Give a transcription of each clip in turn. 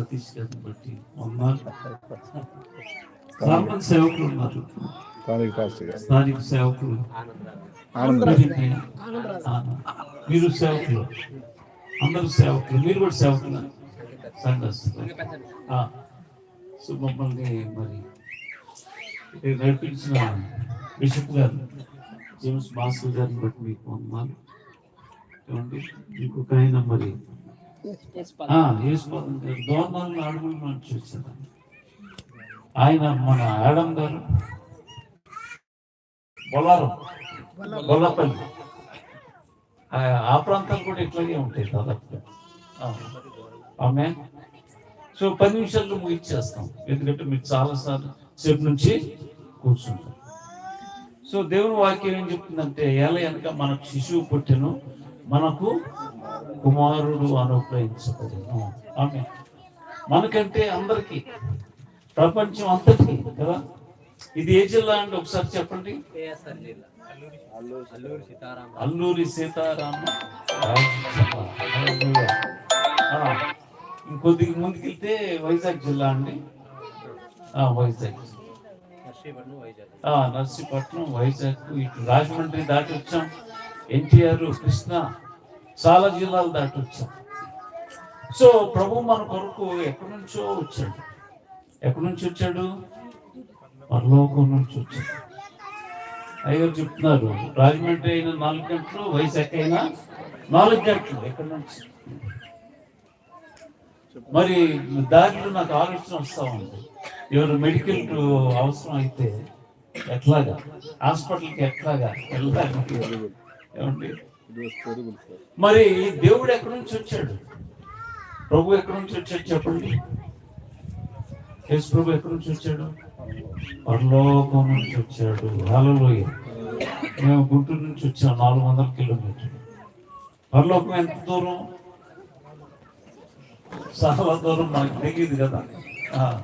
సతీష్ గారిని బట్టి ఉన్నారు మంది సేవకులు ఉన్నారు. స్థానిక సేవకులు. మీరు సేవకులు. అందరూ సేవకులు. మీరు కూడా సేవకులు. సంఘస్థులు ఆ. సో మమ్మల్ని మరి నడిపించిన బిషప్ గారు జేమ్స్ భాస్కర్ గారిని బట్టి మీకు వందనాలు ఏమండి? ఇంకొక ఆయన మరి ఆయన మన ఆడం గారు బొల్లారం బొల్లపల్లి. ఆ ప్రాంతాలు కూడా ఇట్లాగే ఉంటాయి దాదాపుగా. ఆమె. సో పది నిమిషాల్లో ముగించేస్తాం ఎందుకంటే మీరు చాలా సార్లు సేపు నుంచి కూర్చుంటాం సో దేవుని వాక్యం ఏం చెప్తుందంటే ఎలా వెనక మనకు శిశువు పుట్టెను మనకు కుమారుడు అనుగ్రహించబడును. ఆమె మనకంటే అందరికీ ప్రపంచం అంతటికి కదా? ఇది ఏ జిల్లా అండి? ఒకసారి చెప్పండి. కేఎస్ఆర్ జిల్లా సీతారాం అల్లూరి. సీతారామ జిల్లా. హల్లెలూయా. ముందుకెళ్తే వైజాగ్ జిల్లా అండి. వైజాగ్. వైజాగ్ నర్సీపట్నం వైజాగ్. ఇటు రాజమండ్రి దాటి వచ్చాం. ఎన్టీఆర్ కృష్ణ చాలా జిల్లాలు దాటి వచ్చాం సో ప్రభు మన కొరకు ఎక్కడి నుంచో వచ్చాడు. ఎక్కడి నుంచి వచ్చాడు? పరలోకం నుంచి వచ్చాడు. అయ్యో చెప్తున్నారు రాజమండ్రి అయిన నాలుగు గంటలు వైజాగ్ అయినా నాలుగు గంటలు ఎక్కడి నుంచి? మరి దారిలో నాకు ఆలోచన వస్తూ ఉంది. ఎవరు మెడికల్ అవసరం అయితే ఎట్లాగా? హాస్పిటల్కి ఎట్లాగా? వెళ్ళాలి ఏమండి? మరి దేవుడు ఎక్కడి నుంచి వచ్చాడు? ప్రభు ఎక్కడి నుంచి వచ్చాడు చెప్పండి? యేసు ప్రభు ఎక్కడి నుంచి వచ్చాడు? పరలోకం నుంచి వచ్చాడు. హల్లెలూయా. మేము గుంటూరు నుంచి వచ్చాం నాలుగు వందల కిలోమీటర్లు. పరలోకం ఎంత దూరం? చాలా దూరం మనకు తెలియదు కదా. ఆ.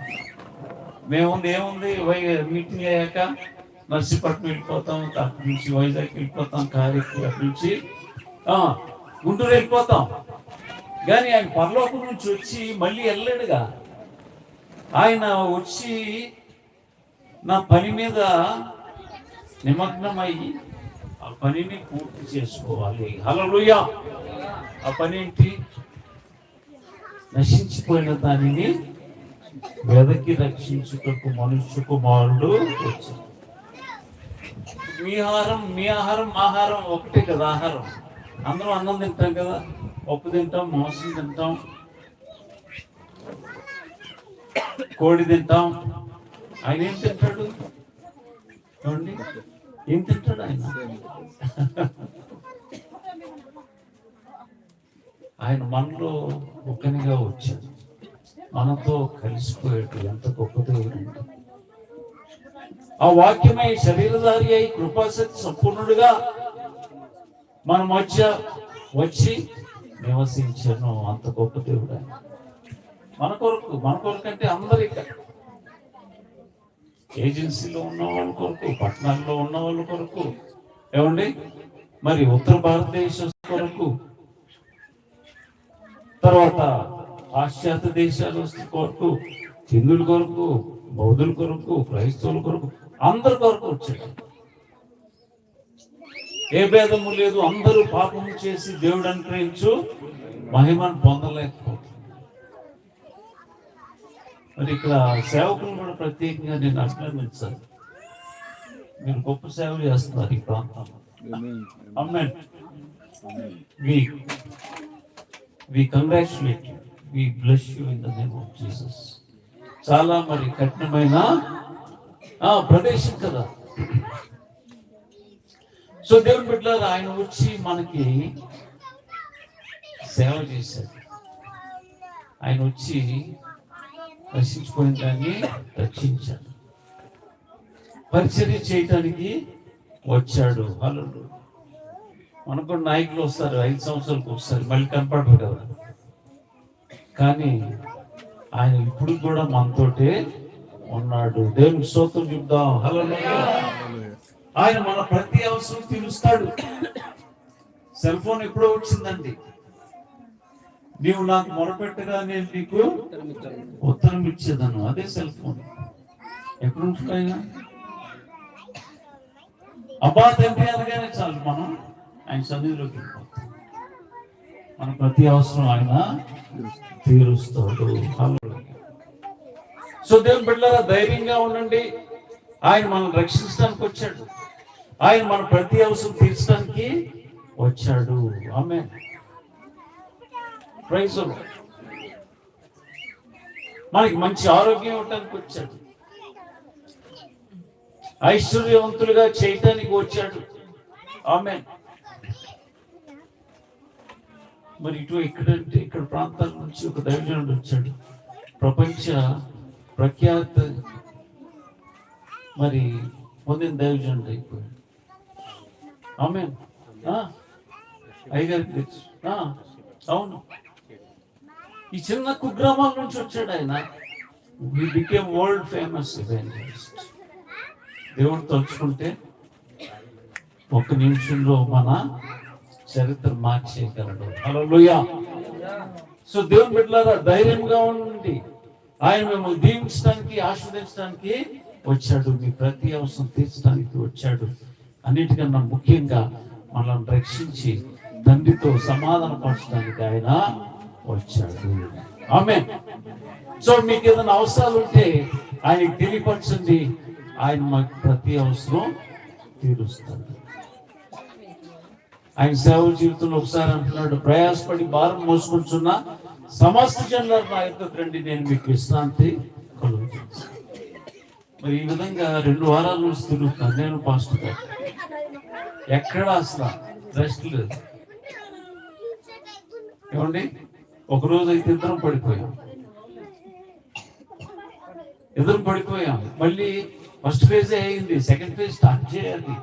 మేముంది ఏముంది? వై మీటింగ్ అయ్యాక నర్సీపట్నం వెళ్ళిపోతాం అక్కడి నుంచి వైజాగ్ వెళ్ళిపోతాం కారెక్కి అక్కడి నుంచి. గుంటూరు వెళ్ళిపోతాం. కానీ ఆయన పరలోకం నుంచి వచ్చి మళ్ళీ వెళ్ళాడుగా ఆయన వచ్చి నా పని మీద నిమగ్నమయ్యి ఆ పనిని పూర్తి చేసుకోవాలి. హల్లెలూయా! ఆ పని ఏంటి? నశించిపోయిన దానిని వెదకి రక్షించుటకు మనుష్య కుమారుడు వచ్చాడు. మీ ఆహారం మీ ఆహారం ఆహారం ఒకటే కదా ఆహారం. అందరం అన్నం తింటాం కదా పప్పు తింటాం మాంసం తింటాం కోడి తింటాం. ఆయన ఏం తింటాడు? చూడండి ఏం తింటాడు ఆయన? ఆయన మనలో ఒకనిగా వచ్చాడు. మనతో కలిసిపోయాడు ఎంత గొప్ప దేవుడు ఆ వాక్యమై శరీరధారి అయి కృపాశక్తి సంపూర్ణుడుగా మన మధ్య వచ్చి నివసించను. అంత గొప్ప దేవుడు ఆయన. మన కొరకు మన కొరకు అంటే అందరిక ఏజెన్సీలో ఉన్న వాళ్ళ కొరకు పట్టణాల్లో ఉన్న వాళ్ళ కొరకు. ఏమండి? మరి ఉత్తర భారతదేశం కొరకు. తర్వాత పాశ్చాత్య దేశాల కొరకు హిందువుల కొరకు బౌద్ధుల కొరకు క్రైస్తవుల కొరకు అందరి కొరకు వచ్చాడు. ఏ భేదము లేదు అందరూ పాపం చేసి దేవుడు అనుగ్రహించు మహిమను పొందలేకపోతుంది. మరి ఇక్కడ సేవకులు కూడా ప్రత్యేకంగా నేను అభినందించాలి. మీరు గొప్ప సేవ చేస్తున్నారు ఈ ప్రాంతంలో. వి అమ్మాయి Amen. we we congratulate you. We bless you in the name of jesus. చాలా మరి కఠినమైన ఆ ప్రదేశం కదా. సో దేవుని బిడ్డలారా ఆయన వచ్చి మనకి సేవ చేశాడు. ఆయన వచ్చి రక్షించుకునే దాన్ని రక్షించాడు. పరిచర్య చేయటానికి వచ్చాడు. హలో మనకు కూడా నాయకులు వస్తారు ఐదు సంవత్సరాలకు ఒకసారి మళ్ళీ కనపడరు. కదా కానీ ఆయన ఇప్పుడు కూడా మనతోటే ఉన్నాడు. దేవునికి స్తోత్రం చెప్దాం. హలో ఆయన మన ప్రతి అవసరం తీరుస్తాడు. సెల్ ఫోన్ ఎప్పుడో వచ్చిందండి. నీవు నాకు మొరపెట్టగా నేను నీకు ఉత్తరం ఇచ్చేదాను. అదే సెల్ ఫోన్. ఎక్కడ ఉంటున్నాయినా అబ్బా తండ్రి అనగానే చాలు మనం ఆయన సన్నిధిలోకి మన ప్రతి అవసరం ఆయన తీరుస్తాడు. సో దేవుని బిడ్డలారా ధైర్యంగా ఉండండి. ఆయన మనం రక్షించడానికి వచ్చాడు. ఆయన మన ప్రతి అవసరం తీర్చడానికి వచ్చాడు. ఆమె ప్రైజ్ మనకి మంచి ఆరోగ్యం ఇవ్వటానికి వచ్చాడు. ఐశ్వర్యవంతులుగా చేయటానికి వచ్చాడు. ఆమె మరి ఇటు ఇక్కడ ఇక్కడ ప్రాంతాల నుంచి ఒక దైవజనుడు వచ్చాడు. ప్రపంచ ప్రఖ్యాత మరి పొందిన దైవజనుడు అయిపోయాడు. ఆమె అయ్యగారికి తెలుసు అవును. ఈ చిన్న కుగ్రామాల నుంచి వచ్చాడు ఆయన. He became world famous evangelist దేవుడు తలుచుకుంటే ఒక్క నిమిషంలో మన చరిత్ర మార్చేయగలడు. హల్లెలూయా సో దేవుని బిడ్డలారా ధైర్యంగా ఉండండి. ఆయన మిమ్మల్ని దీవించడానికి ఆస్వాదించడానికి వచ్చాడు. మీ ప్రతి అవసరం తీర్చడానికి వచ్చాడు. అన్నిటికన్నా ముఖ్యంగా మనల్ని రక్షించి తండ్రితో సమాధాన పరచడానికి ఆయన వచ్చాడు. ఆమె సో మీకు ఏదైనా అవసరాలు ఉంటే ఆయనకి తెలియపరచండి. ఆయన మాకు ప్రతి అవసరం తీరుస్తాడు. ఆయన సేవ జీవితంలో ఒకసారి అంటున్నాడు ప్రయాసపడి భారం మోసుకుంటున్న సమస్త జనుల నా యొక్క రండి. నేను మీకు విశ్రాంతి కలుగుతాను. మరి ఈ విధంగా రెండు వారాల నుంచి తిరుగుతాను నేను పాస్టర్ ఎక్కడ అసలు రెస్ట్ లేదు. ఏమండి? ఒక రోజు అయితే ఇద్దరం పడిపోయాం. ఇద్దరం పడిపోయాం. మళ్ళీ ఫస్ట్ ఫేజే అయింది. సెకండ్ ఫేజ్ స్టార్ట్ చేయాలి.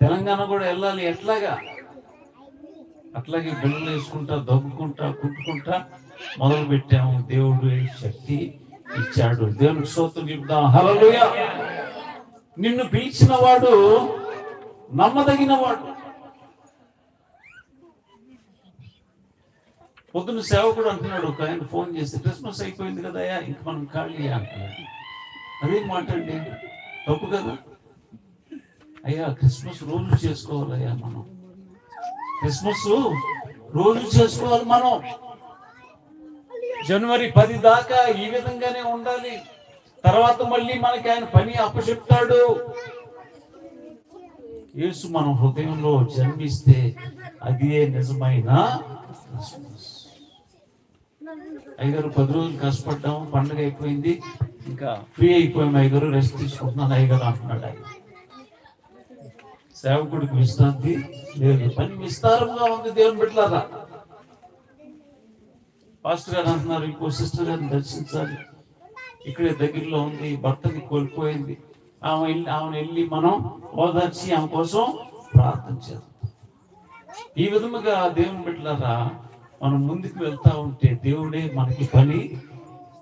తెలంగాణ కూడా వెళ్ళాలి ఎట్లాగా? అట్లాగే బిళ్ళలు వేసుకుంటా దగ్గుకుంటా కుట్టుకుంటా మొదలు పెట్టాము దేవుడు శక్తి? ఇచ్చాడు. దేవునికి స్తోత్రం చెప్దాం హలలుయ నిన్ను పిలిచిన వాడు నమ్మదగిన వాడు పొద్దున్న సేవకుడు అంటున్నాడు ఒక ఆయన ఫోన్ చేసి క్రిస్మస్ అయిపోయింది కదయ్యా ఇంక మనం ఖాళీ అంటున్నాడు అదే మాట్లాడి తప్పు కదా? అయ్యా క్రిస్మస్ రోజు చేసుకోవాలయ్యా మనం. క్రిస్మస్ రోజు చేసుకోవాలి మనం. జనవరి పది దాకా ఈ విధంగానే ఉండాలి. తర్వాత మళ్ళీ మనకి ఆయన పని అప్పచెప్తాడు. యేసు మన హృదయంలో జన్మిస్తే అదే నిజమైన క్రిస్మస్. అయ్యగారు పది రోజులు కష్టపడ్డాము పండుగ అయిపోయింది. ఇంకా ఫ్రీ అయిపోయాము అయ్యగారు రెస్ట్ తీసుకుంటున్నాను అయ్యగారు అంటున్నాడు ఆయన. సేవకుడికి విశ్రాంతి లేదు పని విస్తారంగా ఉంది దేవుని బిడ్డలారా. పాస్టర్ గారు అంటున్నారు ఇంకో సిస్టర్ గారిని దర్శించాలి. ఇక్కడే దగ్గరలో ఉంది భర్తని కోల్పోయింది. ఆమె వెళ్ళి ఆమెను వెళ్ళి మనం ఓదార్చి ఆమె కోసం ప్రార్థన చేద్దాం. ఈ విధముగా దేవుని బిడ్డలారా మనం ముందుకు వెళ్తా ఉంటే దేవుడే మనకి పని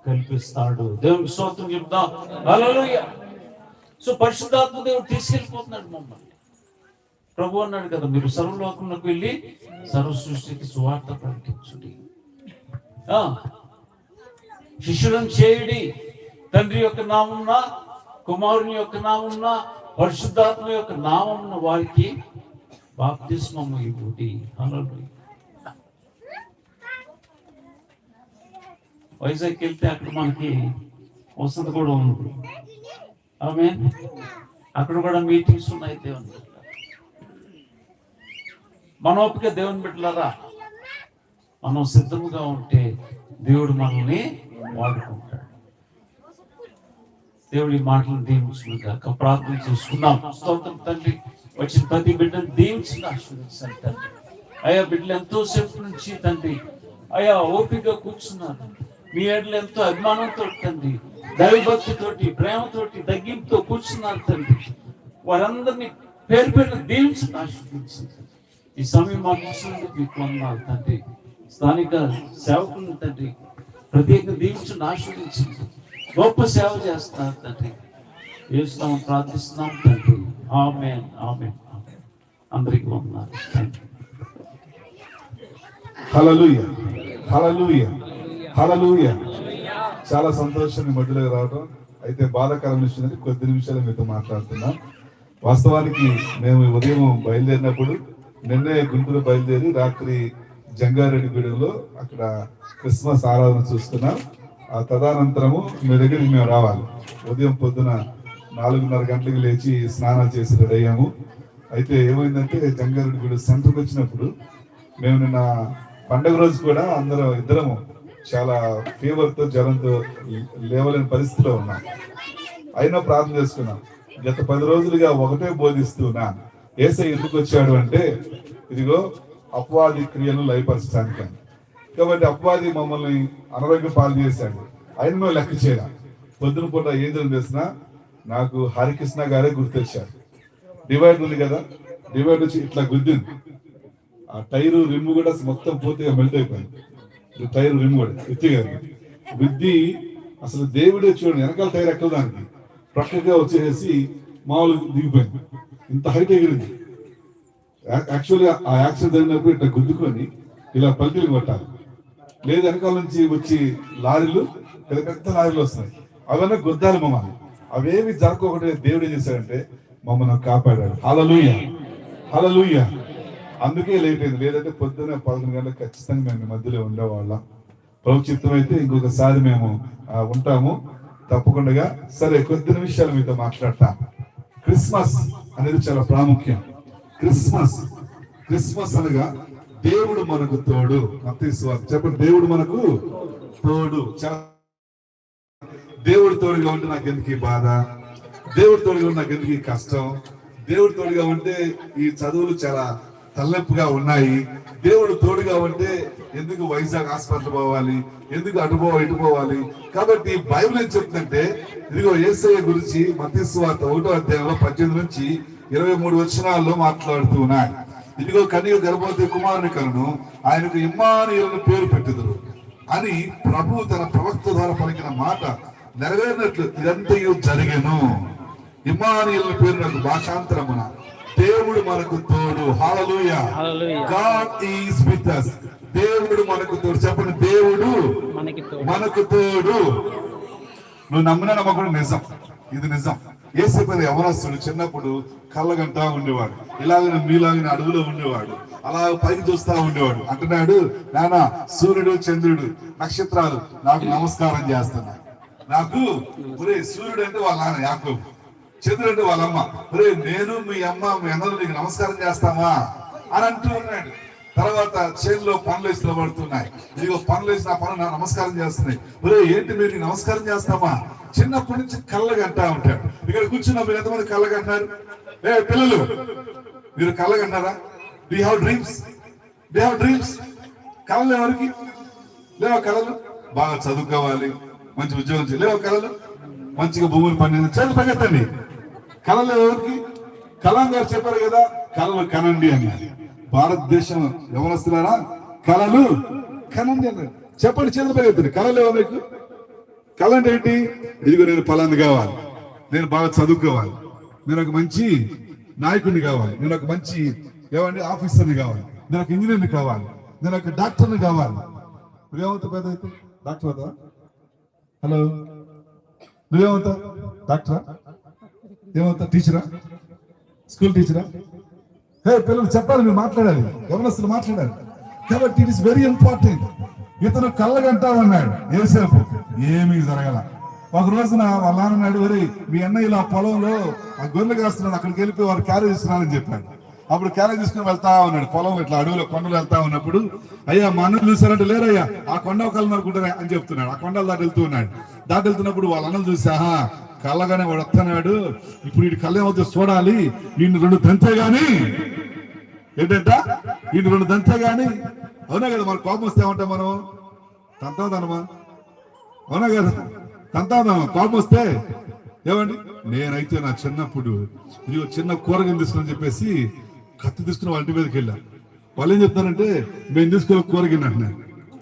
కల్పిస్తాడు. దేవునికి స్తోత్రం చెప్దాం. సో పరిశుద్ధాత్మ దేవుడు తీసుకెళ్ళిపోతున్నాడు మమ్మల్ని. ప్రభు అన్నాడు కదా మీరు సర్వలోకంలోకి వెళ్ళి సర్వ సృష్టికి సువార్త ప్రకటించుడి. శిష్యులను చేయుడి తండ్రి యొక్క నామమున కుమారుని యొక్క నామమున పరిశుద్ధాత్మ యొక్క నామమున వారికి బాప్తిస్మము ఇవ్వుడి. హల్లెలూయా. వైజాగ్ వెళ్తే అక్కడ మనకి వసతి కూడా ఉంది. ఆమె అక్కడ కూడా మీటింగ్స్ ఉన్నాయి దేవుని మనోపిక మన దేవుని బిడ్డలారా. మనం సిద్ధముగా ఉంటే దేవుడు మనల్ని వాడుకుంటాడు. దేవుడి మాటలను దీవించుకుంటాక ప్రార్థన చేసుకున్నాం స్తోత్రం తండ్రి. వచ్చిన ప్రతి బిడ్డను దీవించిన ఆశీర్వదించాను తండ్రి. అయ్యా బిడ్డలు ఎంతో సేపు నుంచి తండ్రి. అయ్యా ఓపిక కూర్చున్నారు. మీ ఏడలు ఎంతో అభిమానంతో తండ్రి. దైవభక్తితోటి ప్రేమతోటి తగ్గింపుతో కూర్చున్నారు తండ్రి. వారందరినీ పేరు పేరు దీవించిన ఆశీర్వదించండి ఈ సమయం మాకు మీకు వందాలి తండ్రి. స్థానిక సేవకులను తండ్రి ప్రత్యేక దీవించి ఆశీర్వదించండి గొప్ప సేవ చేస్తున్నారు తండ్రి. వేస్తున్నాం ప్రార్థిస్తున్నాం తండ్రి. ఆమె ఆమె అందరికి అందరికీ వందనాలు. థ్యాంక్ హలలుయ హలలుయ చాలా సంతోషాన్ని మధ్యలో రావడం అయితే బాధాకరం విషయం కొద్ది నిమిషాలు మీతో మాట్లాడుతున్నాం. వాస్తవానికి మేము ఉదయం బయలుదేరినప్పుడు నిన్నే గుంటూరు బయలుదేరి రాత్రి జంగారెడ్డిగూడెంలో అక్కడ క్రిస్మస్ ఆరాధన చూస్తున్నాం. ఆ తదనంతరము మీ దగ్గరికి మేము రావాలి. ఉదయం పొద్దున నాలుగున్నర గంటలకు లేచి స్నానాలు చేసి రెడీ అయ్యాము. అయితే ఏమైందంటే జంగారెడ్డిగూడెం సెంటర్కి వచ్చినప్పుడు మేము నిన్న పండగ రోజు కూడా అందరం ఇద్దరము చాలా ఫీవర్తో జ్వరంతో లేవలేని పరిస్థితిలో ఉన్నాం. అయినా ప్రార్థన చేసుకున్నాం. గత పది రోజులుగా ఒకటే బోధిస్తున్నా. ఏసై ఎందుకు వచ్చాడు అంటే ఇదిగో అపవాది క్రియను లయపరచడానికి కాబట్టి అపవాది మమ్మల్ని అనారోగ్యం పాలు చేశాడు. ఆయన మేము లెక్క చేయాల. పొద్దున పూట ఏం చేసినా తెలిసిన నాకు హరికృష్ణ గారే గుర్తొచ్చారు. డివైడ్ ఉంది కదా డివైడ్ వచ్చి ఇట్లా గుద్దింది. ఆ టైరు రిమ్ కూడా మొత్తం పూర్తిగా మెల్ట్ అయిపోయింది. టైరు టైర్ రిమ్ కూడా ఎత్తిగారు బుద్ధి అసలు దేవుడే చూడండి వెనకాల టైర్ ఎక్కల దానికి ప్రక్కగా వచ్చేసి మామూలు దిగిపోయింది. ఇంత హైట్ ఎగిరింది. యాక్చువల్గా ఆ యాక్సిడెంట్ జరిగినప్పుడు ఇట్లా గుద్దుకొని ఇలా పల్టీలు కొట్టాలి. లేదు వెనకాల నుంచి వచ్చి లారీలు పెద్ద పెద్ద లారీలు వస్తున్నాయి. అవన్నీ గుద్దాలి మమ్మల్ని. అవేమి జరగకూడదు దేవుడు ఏం చేశాడంటే మమ్మల్ని కాపాడాడు. హలలుయ హలలుయ అందుకే లేట్ అయింది. లేదంటే పొద్దున్న పదకొండు గంటలకు ఖచ్చితంగా మేము మధ్యలో ఉండేవాళ్ళం. ప్రభు చిత్తం అయితే ఇంకొకసారి మేము ఉంటాము. తప్పకుండా. సరే కొద్ది నిమిషాలు మీతో మాట్లాడతా. క్రిస్మస్ అనేది చాలా ప్రాముఖ్యం. క్రిస్మస్. క్రిస్మస్ అనగా దేవుడు మనకు తోడు. మత్తయి చెప్పండి దేవుడు మనకు తోడు. దేవుడు తోడుగా ఉంటే నాకు ఎందుకు బాధ? దేవుడు తోడుగా ఉంటే నాకు ఎందుకు కష్టం? దేవుడు తోడుగా ఉంటే ఈ చదువులు చాలా తలనొప్పిగా ఉన్నాయి. దేవుడు తోడుగా ఉంటే ఎందుకు వైజాగ్ హాస్పిటల్ పోవాలి? ఎందుకు అటు ఇటుపోవాలి ఇటు పోవాలి? కాబట్టి బైబిల్ ఏం చెప్తుందంటే ఇదిగో ఏసయ్య గురించి మతీశ్వార్త ఒకటో అధ్యాయంలో పద్దెనిమిది నుంచి ఇరవై మూడు వచనాల్లో మాట్లాడుతూ ఉన్నాయి ఇదిగో కనియ గర్భవతి కుమారుని కలను ఆయనకు ఇమ్మానుయులను పేరు పెట్టుదురు. అని ప్రభు తన ప్రవక్త ద్వారా పలికిన మాట నెరవేరినట్లు ఇదంతయు జరిగెను. ఇమానియల్ పేరు నాకు భాషాంతరమున. దేవుడు మనకు తోడు. God is with us. దేవుడు మనకు తోడు. చెప్పండి దేవుడు మనకు తోడు. నువ్వు నమ్మిన నమ్మకం నిజం. ఇది నిజం. ఏసేపల్లి యవనస్తుడు చిన్నప్పుడు కళ్ళగంటా ఉండేవాడు. ఇలాగ మీలాగిన అడవిలో ఉండేవాడు. అలా పైకి చూస్తా ఉండేవాడు. అంటున్నాడు నాన్న సూర్యుడు చంద్రుడు నక్షత్రాలు నాకు నమస్కారం చేస్తున్నా. నాకు ఒరే సూర్యుడు అంటే వాళ్ళ నాన్న యాకు చంద్రుడు అంటే ఒరే నేను మీ అమ్మ మీ అందరూ నీకు నమస్కారం చేస్తామా? అని అంటూ ఉన్నాడు. తర్వాత చేతిలో పనులు ఇస్తబడుతున్నాయి. ఇదిగో పనులు ఇస్తే ఆ పనులు నమస్కారం చేస్తున్నాయి. ఒరే ఏంటి మీరు నమస్కారం చేస్తామా చిన్నప్పటి నుంచి కళ్ళగంటా ఉంటాడు ఇక్కడ కూర్చున్నా మీరు ఎంతమంది కళ్ళగంటారు ఏ పిల్లలు మీరు కళ్ళగంటారా డి హ్యావ్ డ్రీమ్స్ డి హ్యావ్ డ్రీమ్స్ కళలు ఎవరికి? లేవా కళలు? బాగా చదువుకోవాలి మంచి ఉద్యోగం చేయాలి లేవా కళలు? మంచిగా భూములు పండింది చదువు పగెత్తండి కళలు ఎవరికి? కలాం గారు చెప్పారు కదా కళలు కనండి అని భారతదేశం యవనస్తున్నారా కళలు కనండి అన్నారు చెప్పండి చేతులు పెరుగుతుంది కళలు ఎవరు మీకు? కళ అంటే ఏంటి? ఇదిగో నేను పలాన్ని కావాలి. నేను బాగా చదువుకోవాలి. నేను ఒక మంచి నాయకుడిని కావాలి. నేను ఒక మంచి ఏమండి ఆఫీసర్ని కావాలి. నేను ఒక ఇంజనీర్ని కావాలి. నేను ఒక డాక్టర్ని కావాలి. నువ్వేమవుతావు పెద్ద అయితే డాక్టర్ అవుతావా? హలో? నువ్వేమవుతావు డాక్టరా? ఏమవుతావు టీచరా? స్కూల్ టీచరా? హే పిల్లలు చెప్పాలి మీరు మాట్లాడాలి. గమనస్తులు మాట్లాడాలి. కాబట్టి ఇట్ ఇస్ వెరీ ఇంపార్టెంట్ ఇతను కళ్ళగంటామన్నాడు ఏసేపు ఏమీ జరగల. ఒక రోజున వాళ్ళ నాన్నన్నాడు మీ అన్న ఇలా పొలంలో ఆ గొర్రెలు కాస్తున్నాడు అక్కడికి వెళ్ళిపోయి వారు క్యారేజ్ ఇస్తున్నారని చెప్పాడు. అప్పుడు క్యారేజ్ తీసుకుని వెళ్తా ఉన్నాడు. పొలం ఇట్లా అడవిలో కొండలు వెళ్తా ఉన్నప్పుడు అయ్యా మా అన్నలు చూసారంటే లేరయ్యా ఆ కొండ ఒకళ్ళు అనుకుంటారా అని చెప్తున్నాడు. ఆ కొండలు దాటి వెళ్తూ ఉన్నాడు. దాటి వెళ్తున్నప్పుడు వాళ్ళ అన్నలు చూసాహా కళ్ళగానే వాడు వస్తున్నాడు ఇప్పుడు వీడి కళ్ళ ఏమవుతుంది చూడాలి. వీడిని రెండు దంతే గాని. ఏంటంట? వీడిని రెండు దంతే గాని. అవునా కదా మన కోపం వస్తే ఏమంటాం మనం? తంతాదనమా అవునా కదా తంతాదనమా కోపం వస్తే ఏమండి? నేనైతే నా చిన్నప్పుడు ఇదిగో చిన్న కూరగాయలు తీసుకుని చెప్పేసి కత్తి తీసుకుని వాళ్ళ ఇంటి మీదకి వెళ్ళా. వాళ్ళు ఏం చెప్తారంటే మేము తీసుకున్న కూర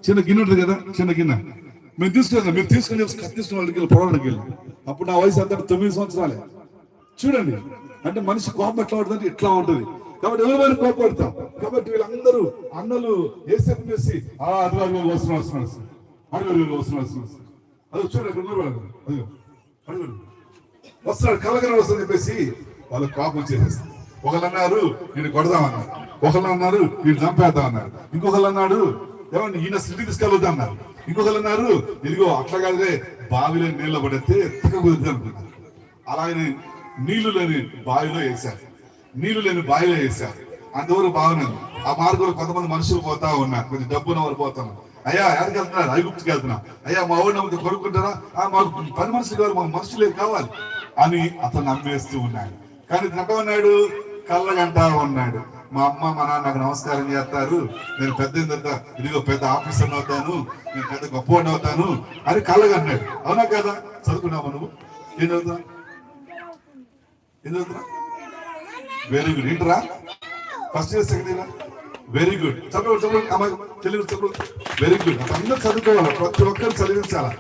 చిన్న గిన్నె ఉంటుంది కదా చిన్న గిన్నె. మేము తీసుకెళ్ళాం మీరు తీసుకుని కత్తిస్తున్న వాళ్ళకి వెళ్ళి పొలానికి వెళ్ళి. అప్పుడు నా వయసు అంతా తొమ్మిది సంవత్సరాలే. చూడండి. అంటే మనిషి కోపం ఎట్లా ఉంటుంది ఇట్లా ఉంటుంది. కాబట్టి ఎవరి కోపడతాం? కాబట్టి వీళ్ళందరూ అన్నలు ఏసేపు చేసి ఆ అదివారి అది వస్తున్నా వస్తున్నా వస్తున్నా. అడుగు వస్తున్నా వస్తున్నా అది చూడండి ఇక్కడ ఉన్నారు వాళ్ళు. అదిగో వస్తున్నాడు కలగర వస్తుందని చెప్పేసి వాళ్ళు కోపం చేసేస్తారు. ఒకళ్ళు అన్నారు నేను కొడదామన్నారు ఒకళ్ళు అన్నారు నేను చంపేద్దాం అన్నారు ఇంకొకళ్ళు అన్నాడు ఏమండి ఈయన సిటీ తీసుకెళ్ళొద్దు అన్నారు అన్నారు ఇదిగో అట్లా కాదులే బావిలో నీళ్ళు పడితే ఎత్తక కుదురుతుంది అనుకున్నారు. అలాగనే నీళ్ళు లేని బావిలో వేశారు. నీళ్ళు లేని బావిలో వేశారు. అంతవరకు బాగున్నాను ఆ మార్గంలో కొంతమంది మనుషులు పోతా ఉన్నారు. కొంచెం డబ్బున వారు పోతాను అయ్యా ఎక్కడికి వెళ్తున్నారు ఐగుప్తికి వెళ్తున్నా. అయ్యా మా ఊరిని నమ్మితే కొనుక్కుంటారా? ఆ, మాకు పని మనుషులు కావాలి మాకు మనుషులే కావాలి అని అతను నమ్మేస్తూ ఉన్నాడు. కానీ ఇతను ఉన్నాడు కళ్ళగంటా ఉన్నాడు. మా అమ్మ మా నాన్న నాకు నమస్కారం చేస్తారు. నేను పెద్ద ఇదిగో పెద్ద ఆఫీసర్ అవుతాను నేను పెద్ద గొప్పవాడిని అవుతాను అని కళ్ళగన్నాడు అవునా కదా? చదువుకున్నావు నువ్వు? ఏం చదువుతా? ఏం చదువుతున్నావు very good ఏంటరా? First year second year very good చదువు చదువు. అమ్మాయి తెలుగు చదువు వెరీ గుడ్ అందరూ చదువుకోవాలి. ప్రతి ఒక్కరు చదివించాలా.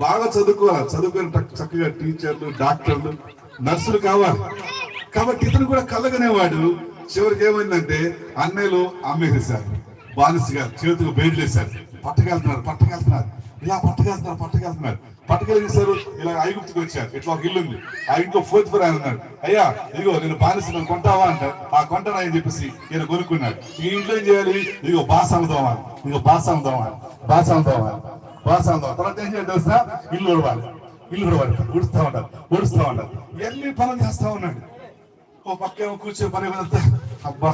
బాగా చదువుకోవాలి. చదువుకొని చక్కగా టీచర్లు డాక్టర్లు నర్సులు కావాలి. కాబట్టి ఇతను కూడా కలగనేవాడు చివరికి ఏమైందంటే అన్నయ్యలు అమ్మేసేసారు బానిసగా చేతులు బయట వేశారు. పట్టకెళ్తున్నారు పట్టకెళ్తున్నారు. ఇలా పట్టకెళ్తున్నారు పట్టకెళ్తున్నారు. పట్టుకెళ్ళేశారు ఇలా ఐగుప్తికి వచ్చారు. ఇట్లా ఒక ఇల్లు ఉంది. ఆ ఇంట్లో ఫోర్త్ ఫ్లోర్ ఆయన ఉన్నాడు. అయ్యా ఇదిగో నేను బానిస నన్ను కొంటావా అంట ఆ కొంటనా అని చెప్పేసి ఈయన కొనుక్కున్నాడు. ఈ ఇంట్లో ఏం చేయాలి? ఇదిగో బాసాలు తోమాలి ఇదిగో బాసాలు తోమాలి బాసాలు తోమాలి బాసాలు దోమ తర్వాత ఏం చేయాలి తెలుసా? ఇల్లు ఉడవాలి ఇల్లు ఉడవాలి ఉడుస్తూ ఉంటారు. ఉడుస్తా ఉంటారు. ఎన్ని పనులు చేస్తా ఉన్నాడు? ఓ పక్కేమో కూర్చో పని వెళ్తా అబ్బా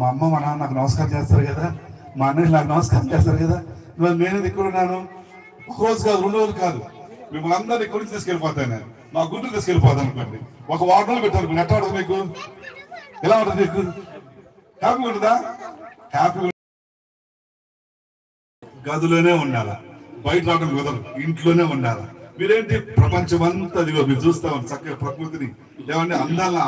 మా అమ్మ మా నాన్న నాకు నమస్కారం చేస్తారు కదా. మా అన్నయ్య నాకు నమస్కారం చేస్తారు కదా. ఇవాళ నేను ఇక్కడ ఉన్నాను. ఒక రోజు కాదు రెండు రోజులు కాదు. మిమ్మల్ని అందరినీ కొడుకు తీసుకెళ్ళిపోతాను నేను. మా గుంటూరు తీసుకెళ్ళిపోతాను అనుకోండి. ఒక వారం రోజులు పెట్టాను ఎట్లా ఉంటుంది మీకు? ఎలా ఉంటుంది మీకు? హ్యాపీగా ఉంటుందా? హ్యాపీగా గదిలోనే ఉండాలా? బయట రావడం కుదరదు. ఇంట్లోనే ఉండాలా? మీరేంటి ప్రపంచం అంతా అదిగో మీరు చూస్తా ఉన్నారు చక్కగా ప్రకృతిని ఏమంటే అందాలను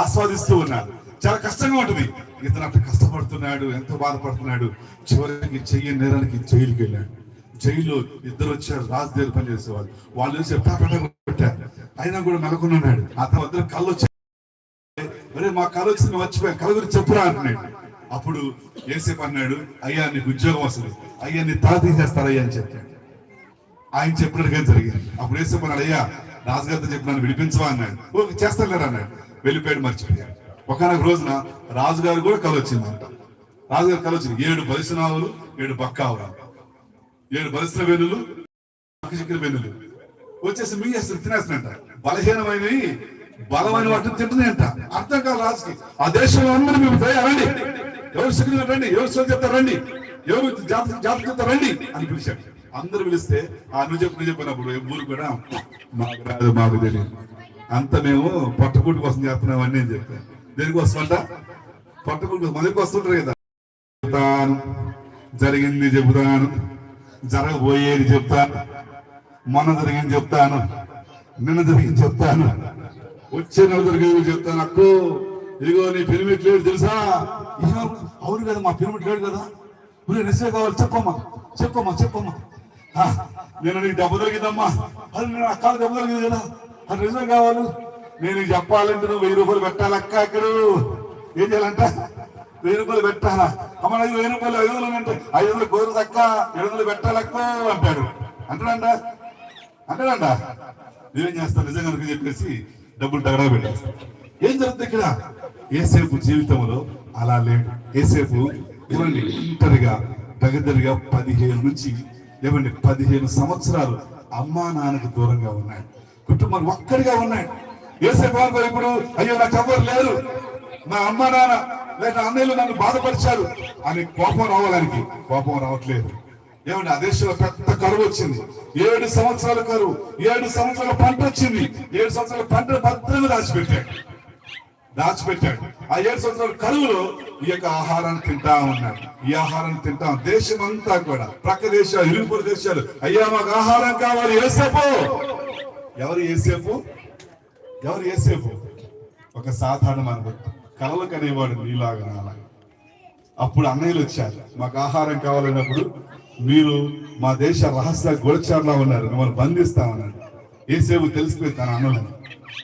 ఆస్వాదిస్తూ ఉన్నారు. చాలా కష్టంగా ఉంటుంది. ఇతను అట్లా కష్టపడుతున్నాడు ఎంతో బాధపడుతున్నాడు. చివరికి చెయ్యి నేరానికి జైలుకి వెళ్ళాడు. జైల్లో ఇద్దరు వచ్చారు రాజు దగ్గర పని చేసేవాళ్ళు. వాళ్ళు చూసి పెట్టారు అయినా కూడా మెలకున్నాడు అతను ఇద్దరు కళ్ళు వచ్చాయి. అరే మా కళ్ళు వచ్చింది మర్చిపోయా కళ్ళ గురించి చెప్పురా అంటున్నాడు. అప్పుడు ఏసేపు అన్నాడు అయ్యా నీకు ఉద్యోగం అసలు అయ్యా నీ తల తీసేస్తారయ్యా అని చెప్పాడు. ఆయన చెప్పినట్టుగా జరిగింది. అప్పుడు ఏసేపు అన్నాడు అయ్యా రాజుగారితో చెప్పినాను విడిపించవా? అన్నాడు. ఓకే చేస్తాను అన్నాడు. వెళ్ళిపోయాడు మర్చిపోయాడు. ఒకనొక రోజున రాజుగారు కూడా కళ వచ్చిందంట. రాజుగారు కళ వచ్చింది. ఏడు బలిసినావులు ఏడు బక్కావులు ఏడు బలిసిన వెన్నులు చిక్కిన వెన్నులు. వచ్చేసి మింగేస్తారు తినేస్తానంట బలహీనమైనవి బలమైన వాటిని తింటున్నాయంట. అర్థం కాదు రాజుకి. ఆ దేశంలో అందరూ మేము రండి. ఎవరు సిగ్గు రండి ఎవరు సోది చెప్తారు? రండి. ఎవరు జాతర జాతక చెప్తారు? రండి అని పిలిచాడు. అందరు పిలిస్తే ఆ నువ్వు చెప్పు నువ్వు చెప్పినప్పుడు ఊరు కూడా మాకు రాదు మాకు తెలియదు. అంత మేము పట్టుకుట్టు కోసం చేస్తున్నాం అని నేను చెప్పాను. దేనికోసం అంట కోసం మొదటికి వస్తుంటారు కదా. చెప్తాను జరిగింది చెబుతాను జరగబోయేది చెప్తాను మొన్న జరిగింది చెప్తాను నిన్న జరిగింది చెప్తాను వచ్చే నెల జరిగింది చెప్తాను. అక్కు ఇదిగో నీ పిరమిడ్ లేడు తెలుసా? అవును కదా మా పిరమిడ్ లేడు కదా. నువ్వు నిశ్చయ కావాలి చెప్పమ్మా చెప్పమ్మా చెప్పమ్మా. నేను నీకు దెబ్బ తొలగిద్దమ్మా. అది నేను అక్కలు దెబ్బ తొలగింది కదా. అది నిజం కావాలి. నేను చెప్పాలంటే నువ్వు వెయ్యి రూపాయలు పెట్టాలి అక్క అక్కడ ఏం చేయాలంట? వెయ్యి రూపాయలు పెట్టాలా? అమ్మ నాకు వెయ్యి రూపాయలు ఐదు వందలు అంటే ఐదు వందలు కోరు తక్క ఏడు వందలు పెట్టాలక్క అంటాడు. అంటాడంట? అంటాడంట? నేనేం చేస్తాను? నిజంగా అనుకుని చెప్పేసి డబ్బులు తగడా పెట్టేస్తాను ఏం జరుగుతుంది ఇక్కడ? ఏసేపు జీవితంలో అలా లేడు. ఏసేపు ఇవ్వండి ఒంటరిగా దగ్గరగా పదిహేను నుంచి ఏమండి పదిహేను సంవత్సరాలు అమ్మా నాన్నకు దూరంగా ఉన్నాయి. కుటుంబం ఒక్కడిగా ఉన్నాయి. ఏసేపు ఇప్పుడు? అయ్యో నాకు ఎవరు లేరు. నా అమ్మ నాన్న లేక అన్నయ్యలు నన్ను బాధపరిచారు. అని కోపం రావడానికి కోపం రావట్లేదు. ఏమండి ఆ దేశంలో పెద్ద కరువు వచ్చింది. ఏడు సంవత్సరాల కరువు ఏడు సంవత్సరాల పంట వచ్చింది. ఏడు సంవత్సరాల పంట భద్రంగా దాచిపెట్టాడు దాచిపెట్టాడు. ఆ ఏడు సంవత్సరాల కరువులో ఈ యొక్క ఆహారాన్ని తింటా ఉన్నాడు ఈ ఆహారాన్ని తింటాం దేశం అంతా కూడా ప్రక్క దేశాలు ఇరుగుపొరు దేశాలు అయ్యా మాకు ఆహారం కావాలి ఏసేపు ఎవరు ఏసేపు ఎవరు ఏసేపు ఒక సాధారణ అనుభవం కలలు కనేవాడు నీలాగా నాలాగా అప్పుడు అన్నయ్యలు వచ్చారు. మాకు ఆహారం కావాలన్నప్పుడు మీరు మా దేశ రహస్య గోడచారులా ఉన్నారు. మిమ్మల్ని బంధిస్తామన్నారు ఏసేపు తెలిసిపోయి తన అన్నలను.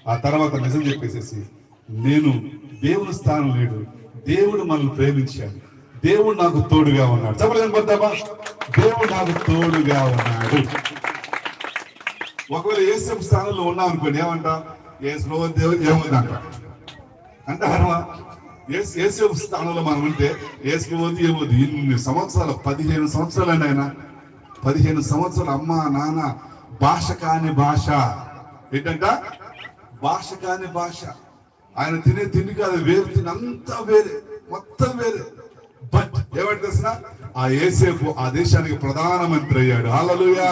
ఆ తర్వాత నిజం చెప్పేసేసి నేను దేవుని స్థానం లేడు. దేవుడు మనల్ని ప్రేమించాడు. దేవుడు నాకు తోడుగా ఉన్నాడు. చెప్పలేం పద్దామా దేవుడు నాకు తోడుగా ఉన్నాడు. ఒకవేళ ఏసేపు స్థానంలో ఉన్నాం అనుకోండి ఏమంటాం? ఏసు దేవుడు ఏముందంట? అంటారా ఏసు ఏసేపు స్థానంలో మనం ఉంటే ఏసుకోవద్దు ఏమొద్దు ఇన్ని సంవత్సరాలు పదిహేను సంవత్సరాలు ఆయన. పదిహేను సంవత్సరాలు అమ్మ నాన్న భాష కాని భాష. ఏంటంట? భాష కాని భాష. ఆయన తినే తిండి కాదు వేరు తిని అంతా వేరే మొత్తం వేరే. బట్ ఏమంటే తెలిసిన? ఆ ఏసేపు ఆ దేశానికి ప్రధానమంత్రి అయ్యాడు. హాలలుయా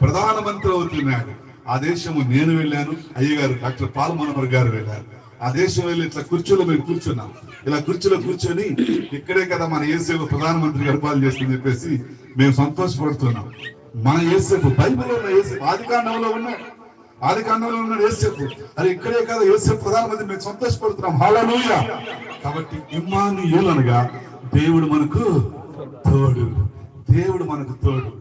ప్రధానమంత్రి అవుతున్నాడు ఆ దేశము నేను వెళ్ళాను అయ్యగారు డాక్టర్ పాల్మనోహర్ గారు వెళ్ళారు. ఆ దేశం వెళ్ళి ఇట్లా కుర్చీలో మేము కూర్చున్నాం. ఇలా కుర్చీలో కూర్చొని ఇక్కడే కదా మన ఏసేపు ప్రధానమంత్రి పరిపాలన చేస్తుందని చెప్పేసి మేము సంతోషపడుతున్నాం. మన ఏసేపు బైబిల్లో ఉన్న ఏసేపు ఆది కాండంలో ఉన్నాడు ఆది కాండంలో ఉన్నాడు ఏసేపు అది ఇక్కడే కాదు ఏసేపు ప్రధానమంత్రి మేము సంతోషపడుతున్నాం. హాలూయ కాబట్టి ఇమ్మానుయేలు అనగా దేవుడు మనకు తోడు. దేవుడు మనకు తోడు.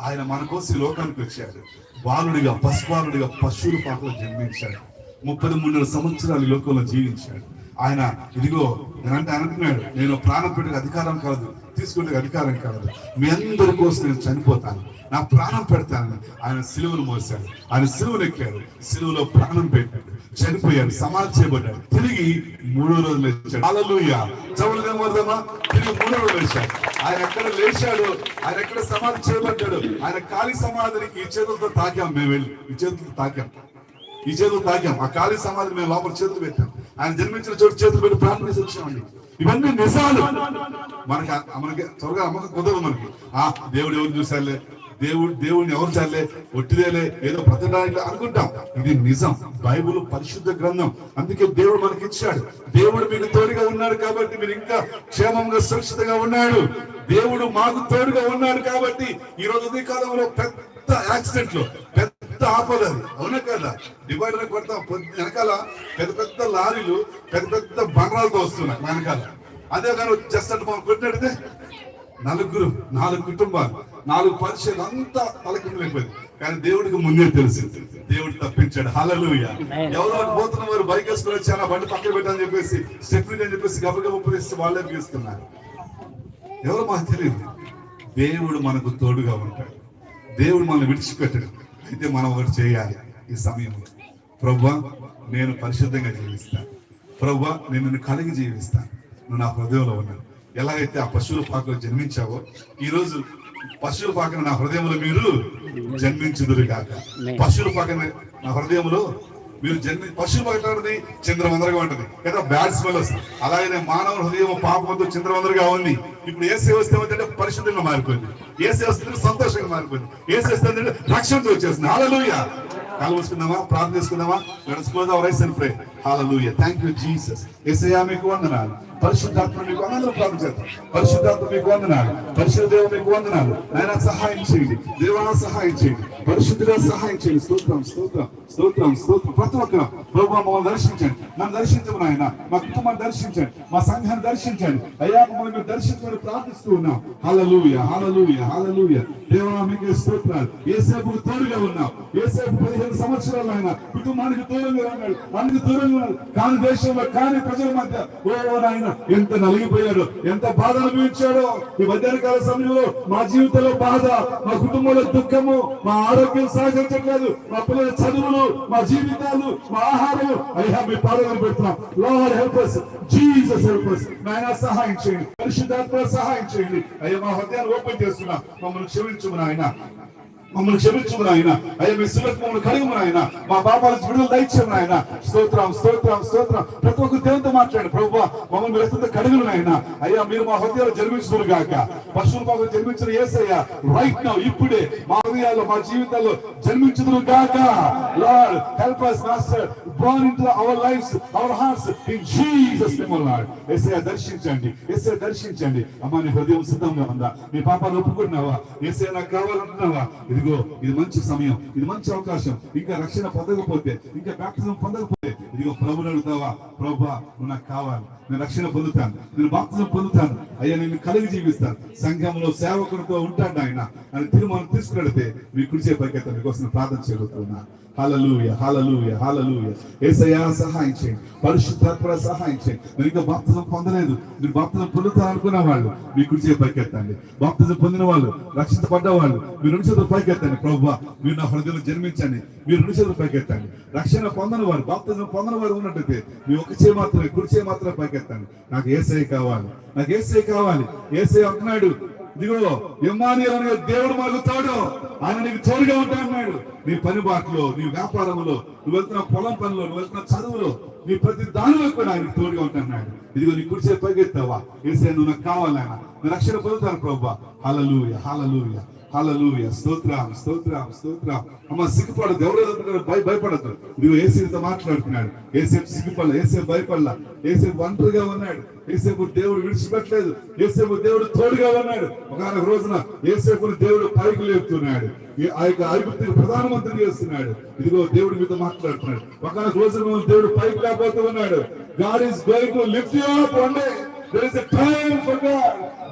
ఆయన మన కోసం లోకానికి వచ్చాడు. బాలుడిగా పశుపాలుడిగా పశువుల పాటలో జన్మించాడు. ముప్పై మూడున్నర సంవత్సరాలు లోకంలో జీవించాడు. ఆయన ఇదిగో నేనంటే అనుకున్నాడు. నేను ప్రాణం పెట్టే అధికారం కాదు తీసుకునే అధికారం కాదు. మీ అందరి కోసం నేను చనిపోతాను. నా ప్రాణం పెడతాను. ఆయన సిలువను మోసాడు ఆయన సిలువను ఎక్కాడు. సిలువలో ప్రాణం పెట్టాడు. చనిపోయాడు. సమాధి చేయబడ్డాడు. తిరిగి మూడో రోజులు లేచాడు. అలలుయ కనబడదామా తిరిగి మూడో రోజులు లేచాడు. ఆయన ఎక్కడ లేచాడు? ఆయన ఎక్కడ సమాధి చేయబడ్డాడు? ఆయన ఖాళీ సమాధికి ఈ చేతులతో తాకాం. మేము వెళ్ళి ఈ చేతులతో తాకాం. ఈ చేతులు తాకాం. ఆ ఖాళీ సమాధి మేము లోపల చేతులు పెట్టాం. ఆయన జన్మించిన చోటు చేతులు పెట్టి ప్రార్థన చేసి వచ్చామండి. ఇవన్నీ నిజాలు. మనకి మనకి త్వరగా అమ్మక కుదరదు మనకి. ఆ దేవుడు ఎవరు చూసారులే దేవుడు దేవుడిని ఎవరు చాలే ఒట్టిదేలే ఏదో బ్రతకడానికి అనుకుంటాం. ఇది నిజం. బైబుల్ పరిశుద్ధ గ్రంథం. అందుకే దేవుడు మనకి ఇచ్చాడు. దేవుడు మీకు తోడుగా ఉన్నాడు కాబట్టి మీరు ఇంకా క్షేమంగా సురక్షితంగా ఉన్నాడు. దేవుడు మాకు తోడుగా ఉన్నాడు కాబట్టి ఈ రోజు ఉదయకాలంలో పెద్ద యాక్సిడెంట్లు పెద్ద పెద్ద ఆపద అది అవునా కదా? డివైడర్ కొడతాం. వెనకాల పెద్ద పెద్ద లారీలు పెద్ద పెద్ద బండరాలతో వస్తున్నాయి వెనకాల. అదే కానీ జస్ట్ అంటే మనం కొట్టినట్టే? నలుగురు నాలుగు కుటుంబాలు నాలుగు పరిచయాలు అంతా తలకిందులైపోయింది కానీ దేవుడికి ముందే తెలుసు దేవుడు తప్పించాడు. హలలుయ ఎవరో పోతున్న వారు బైక్ వేసుకుని వచ్చాను బండి పక్కన పెట్టని చెప్పేసి స్టెప్ని అని చెప్పేసి గబగబ ఉపదేశిస్తే వాళ్ళే గీస్తున్నారు. ఎవరు మాకు తెలియదు. దేవుడు మనకు తోడుగా ఉంటాడు. దేవుడు మనల్ని విడిచిపెట్టడు. అయితే మనం ఒకటి చేయాలి ఈ సమయంలో. ప్రభా నేను పరిశుద్ధంగా జీవిస్తాను. ప్రభా నేను నిన్ను కలిగి జీవిస్తాను. నువ్వు నా హృదయంలో ఉన్నాను ఎలాగైతే ఆ పశువుల పాకలో జన్మించావో ఈ రోజు పశువుల పాకన నా హృదయంలో మీరు జన్మించుదురు కాక పశువుల పాకన నా హృదయంలో మీరు జన్మి పశువు పక్కనది చంద్రవందరగా ఉంటుంది. కదా బ్యాడ్ స్మెల్ వస్తుంది. అలాగే మానవ హృదయం పాపంతో చంద్రవందరగా ఉంది. ఇప్పుడు ఏ సేవ వస్తే ఏమిటంటే పరిశుద్ధంగా మారిపోయింది. ఏ సేవ వస్తే సంతోషంగా మారిపోయింది. ఏ సేవ వస్తే రక్షణతో వచ్చేస్తుంది హాలూయ కలవసుకుందామా మూసుకుందామా? ప్రార్థన చేసుకుందామా? నడుచుకోదా rise and pray. హాలూయ thank you Jesus ఎస్ఐయా మీకు వందనాలు. పరిశుద్ధాత్మ మీకు అందరూ ప్రార్థన చేద్దాం. పరిశుద్ధాత్మ మీకు వందనాలు. పరిశుద్ధ దేవ మీకు వందనాలు. నాయన సహాయం చేయండి. దేవా సహాయం చేయండి. పరిశుద్ధిగా సహాయం చేయండి. స్తోత్రం స్తోత్రం స్తోత్రం స్తోత్రం. ప్రతి ఒక్కరు ప్రభు మమ్మల్ని దర్శించండి. నన్ను దర్శించమని ఆయన మా కుటుంబాన్ని దర్శించండి. మా సంఘాన్ని దర్శించండి. అయ్యా మమ్మల్ని మీరు దర్శించమని ప్రార్థిస్తూ ఉన్నాం. హల్లెలూయ హల్లెలూయ హల్లెలూయ. దేవా మీకు స్తోత్రాలు. ఏసేపు తోడుగా ఉన్నాం. ఏసేపు పదిహేను సంవత్సరాలు ఆయన కుటుంబానికి దూరంగా ఉన్నాడు. అందుకు దూరంగా ఉన్నాడు. కాని దేశంలో కాని ప్రజల మధ్య ఓ నాయన ఎంత నలిగిపోయాడు ఎంత బాధ అనుభవించాడో. ఈ మధ్యాహ్న కాల సమయంలో మా జీవితంలో బాధ మా కుటుంబంలో దుఃఖము మా ఆరోగ్యం సహకరించట్లేదు మా పిల్లల చదువులు మా జీవితాలు మా ఆహారం అయ్యా మీ పాదలు పెడుతున్నాం. Lord help us. Jesus help us. నాయన సహాయం చేయండి. పరిశుద్ధాత్మ సహాయం చేయండి. అయ్యా మా హృదయాన్ని ఓపెన్ చేస్తున్నా. మమ్మల్ని క్షమించము నాయన. మమ్మల్ని క్షమించము నాయన అయ్యా మీ శిలకు మమ్మల్ని కడుగుము నాయన మా పాపాల విడుదల దయచేము నాయన స్తోత్రం స్తోత్రం స్తోత్రం. ప్రతి ఒక్క దేవునితో మాట్లాడండి. ప్రభు మమ్మల్ని మీరు ఎత్తుతో కడుగులు నాయన అయ్యా మీరు మా హృదయాలు జన్మించుదురు గాక. పశువుల పాపం జన్మించిన ఏసయ్యా రైట్ నౌ ఇప్పుడే మా హృదయాల్లో మా జీవితాల్లో జన్మించుదురు గాక. Lord help us master born into our lives our hearts in Jesus name oh Lord. ఏసయ్యా దర్శించండి. ఏసయ్య దర్శించండి. అమ్మా నీ హృదయం సిద్ధంగా ఉందా? నీ పాపాలు ఒప్పుకుంటున్నావా? ఏసయ్య నాకు కావాలంటున్నావా? ఇది ఇదిగో ఇది మంచి సమయం ఇది మంచి అవకాశం. ఇంకా రక్షణ పొందకపోతే ఇంకా బ్యాప్టిజం పొందకపోతే ఇదిగో ప్రభుని అడుగుతావా ప్రభా నువ్వు నాకు కావాలి. నేను రక్షణ పొందుతాను. నేను బాప్తిజం పొందుతాను. అయ్యా నేను కలిగి జీవిస్తాను. సంఘంలో సేవకుడితో ఉంటాడు ఆయన అని తీర్మానం తీసుకున్నట్టే మీ కుడిచే పైకెత్తా మీకోసం ప్రార్థన చేయబోతున్నా. హల్లెలూయా హల్లెలూయా హల్లెలూయా. యేసయ్యా సహాయం చేయండి. పరిశుద్ధాత్మ సహాయం చేయండి. నేను ఇంకా బాప్తిజం పొందలేదు. నేను బాప్తిజం పొందుతా అనుకున్న వాళ్ళు మీ కుడిచే పైకెత్తండి బాప్తిజం పొందిన వాళ్ళు రక్షించబడ్డ వాళ్ళు మీరు రెండు చేతులు పైకెత్తండి ప్రభు మీరు నా హృదయంలో జన్మించండి. మీరు రెండు చేతులు పైకెత్తండి రక్షణ పొందని వారు బాప్తిజం పొందని వందల వరకు ఉన్నట్టయితే మీ ఒక చే మాత్రమే కుడి చే మాత్రమే పైకెత్తండి. నాకు ఏసఐ కావాలి. నాకు ఏసఐ కావాలి. ఏసఐ అంటున్నాడు ఇదిగో ఇమ్మానియల్ అనే దేవుడు మనకు తోడు. ఆయన నీకు తోడుగా ఉంటా అన్నాడు నీ పని బాటలో నీ వ్యాపారంలో నువ్వు వెళ్తున్న పొలం పనిలో నువ్వు వెళ్తున్న చదువులో నీ ప్రతి దానిలో కూడా ఆయనకు తోడుగా ఉంటున్నాడు ఇదిగో నీ కుడిచే పరిగెత్తావా ఏసే నువ్వు నాకు కావాలన్నా నేను రక్షణ పొందుతాను ప్రభా. హలలుయ హలలుయ. హల్లెలూయా. స్తోత్రం స్తోత్రం స్తోత్రం. అమ్మ సిగ్గుపడదు ఎవరు అనుకుంటారో భయ భయపడద్దు. ఇదిగో ఏసీతో మాట్లాడుతున్నాడు. ఏసేపు సిగ్గుపడలే ఏసేపు భయపడలా. ఏసేపు ఒంటరిగా ఉన్నాడు. ఏసేపు దేవుడు విడిచిపెట్టలేదు. ఏసేపు దేవుడు తోడుగా ఉన్నాడు. ఒకనొక రోజున ఏసేపుని దేవుడు పైకి లేపుతున్నాడు. ఆ యొక్క ఐగుప్తిని ప్రధానమంత్రి చేస్తున్నాడు. ఇదిగో దేవుడు మీతో మాట్లాడుతున్నాడు. ఒకనొక రోజున దేవుడు పైకి లేకపోతూ ఉన్నాడు. God is going to lift you up one day.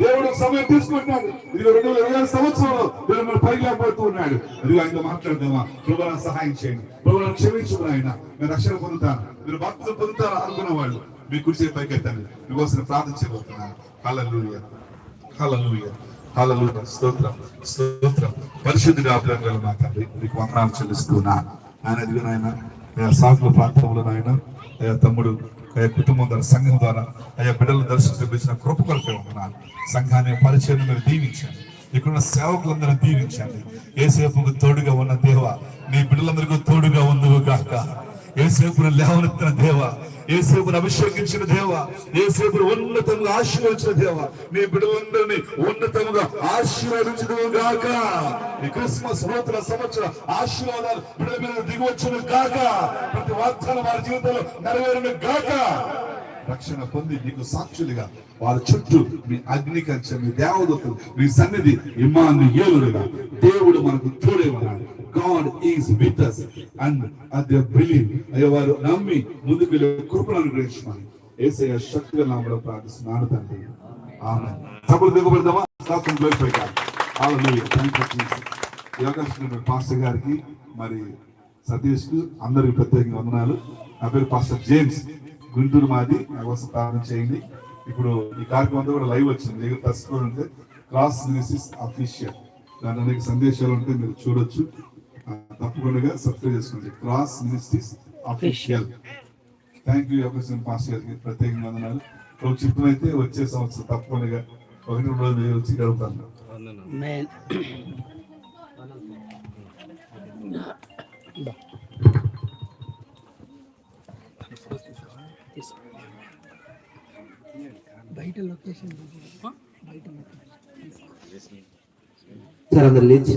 దేవుడు సమయం తీసుకుంటున్నాడు. ఇది రెండు వేల ఇరవై సంవత్సరంలో దేవుడు మన పైకి ఉన్నాడు. అది ఆయనతో మాట్లాడదామా? ప్రభుత్వ సహాయం చేయండి. ప్రభుత్వం క్షమించుకుని ఆయన మీరు రక్షణ పొందుతారు? మీరు భక్తులు పొందుతారు అనుకున్న వాళ్ళు? మీ కుర్చీ పైకి ఎత్తండి. మీకోసం ప్రార్థన చేయబోతున్నాను. హలలుయ హలలుయ హల్లెలూయా. స్తోత్రం. స్తోత్రం. పరిశుద్ధుడు ఆప్యాయంగా మా తండ్రి మీకు వందనాలు చెల్లిస్తున్నా ఆయన ఎదిగిన ఆయన అయ్యా సాగుల ప్రాంతంలో నాయన తమ్ముడు అయ్యా కుటుంబం ద్వారా సంఘం ద్వారా అయ్యా బిడ్డలు దర్శించిన కృప కొరకే ఉన్నాను సంఘాన్ని పరిచయం మీరు దీవించండి. ఇక్కడున్న సేవకులందరూ దీవించండి. ఏసేపుకు తోడుగా ఉన్న దేవ నీ బిడ్డలందరికీ తోడుగా ఉందువు కాక ఏసేపును లేవనెత్తిన దేవ ఏసేపును అభిషేకించిన దేవ ఏసేపును ఉన్నతంగా ఆశీర్వదించిన దేవ నీ బిడ్డలందరినీ ఉన్నతంగా ఆశీర్వదించడం గాక. ఈ క్రిస్మస్ నూతన సంవత్సర ఆశీర్వాదాలు బిడ్డల మీద దిగువచ్చును గాక. ప్రతి వాగ్దానం వారి జీవితంలో నెరవేరును గాక. రక్షణ పొంది నీకు సాక్షులుగా వారి చుట్టూ మీ అగ్ని కంచె మీ దేవదత్తులు మీ సన్నిధి ఇమాన్ని ఏలుడుగా దేవుడు మనకు తోడే ఉన్నాడు. God is with us and అదే బిలీవ్ అయ్యో వారు నమ్మి ముందుకు వెళ్ళే కృపను అనుగ్రహించమని ఏసయ్య శక్తిగా నామలో ప్రార్థిస్తున్నాను తండ్రి. ఆమె సభలు దిగబడదామా? శాస్త్రం glorify Hallelujah. Thank you, Jesus. ఈ అవకాశం పాస్టర్ గారికి మరి సతీష్కు అందరికి ప్రత్యేకంగా వందనాలు. నా పేరు పాస్టర్ జేమ్స్. గుంటూరు మాది. నా కోసం ప్రార్థన చేయండి. ఇప్పుడు ఈ కార్యక్రమం అంతా కూడా లైవ్ వచ్చింది. దగ్గర తస్కూర్ క్రాస్ మినిసిస్ అఫీషియల్. దాని అనేక సందేశాలు ఉంటే మీరు చూడొచ్చు. తప్పకుండా సబ్స్క్రైబ్ చేసుకోండి. Cross ministries official. Thank you అవకాశం పాస్టర్ గారికి ప్రత్యేకంగా వందనాలు. ఒక చిత్తమైతే వచ్చే సంవత్సరం తప్పకుండా ఒకటి రెండు రోజులు వచ్చి గడుపుతాను. బయట లొకేషన్ బయట లొకేషన్ సార్ అందరు లేచి.